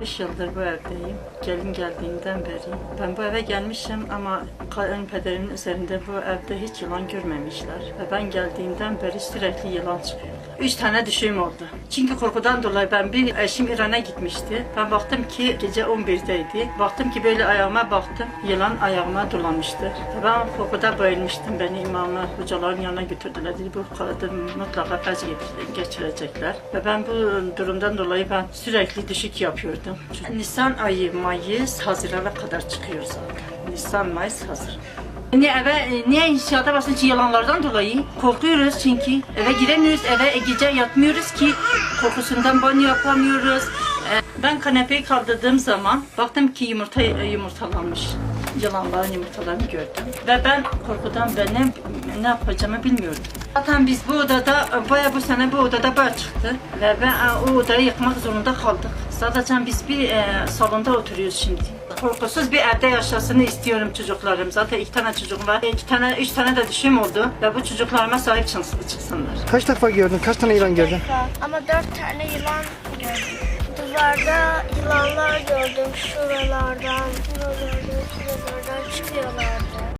5 yıldır bu evdeyim. Gelin geldiğinden beri. Ben bu eve gelmişim ama kayınpederimin üzerinde bu evde hiç yılan görmemişler. Ve ben geldiğimden beri sürekli yılan çıkıyor. Üç tane düşüğüm oldu. Çünkü korkudan dolayı ben bir eşim İran'a gitmişti. Ben baktım ki gece 11'deydi. Baktım ki böyle ayağıma baktım. Yılan ayağıma dolamıştı. Ben korkuda bayılmıştım. Beni imamla hocaların yanına götürdüler. Dedi bu kadın mutlaka felç geçirecekler. Ve ben bu durumdan dolayı ben sürekli düşük yapıyordum. Nisan ayı, Mayıs, Haziran'a kadar çıkıyor zaten. Nisan, Mayıs, Haziran. Niye eve, niye inşaata basın için yalanlardan dolayı korkuyoruz çünkü eve giremiyoruz, eve gece yatmıyoruz ki korkusundan banyo yapamıyoruz. Ben kanepeyi kaldırdığım zaman baktım ki yumurta yumurtalanmış. Yılanların yumurtalarını gördüm. Ve ben korkudan ben ne, ne yapacağımı bilmiyorum. Zaten biz bu odada, baya bu sene bu odada baya çıktı. Ve ben e, o odayı yıkmak zorunda kaldık. Sadece biz bir e, salonda oturuyoruz şimdi. Korkusuz bir evde yaşasını istiyorum çocuklarım. Zaten iki tane çocuğum var. İki tane, üç tane de düşüm oldu. Ve bu çocuklarıma sahip çıksın- çıksınlar. Kaç defa gördün? Kaç tane yılan gördün? Ama dört tane yılan gördüm. Duvarda yılanlar gördüm. Şuralardan, şuralardan.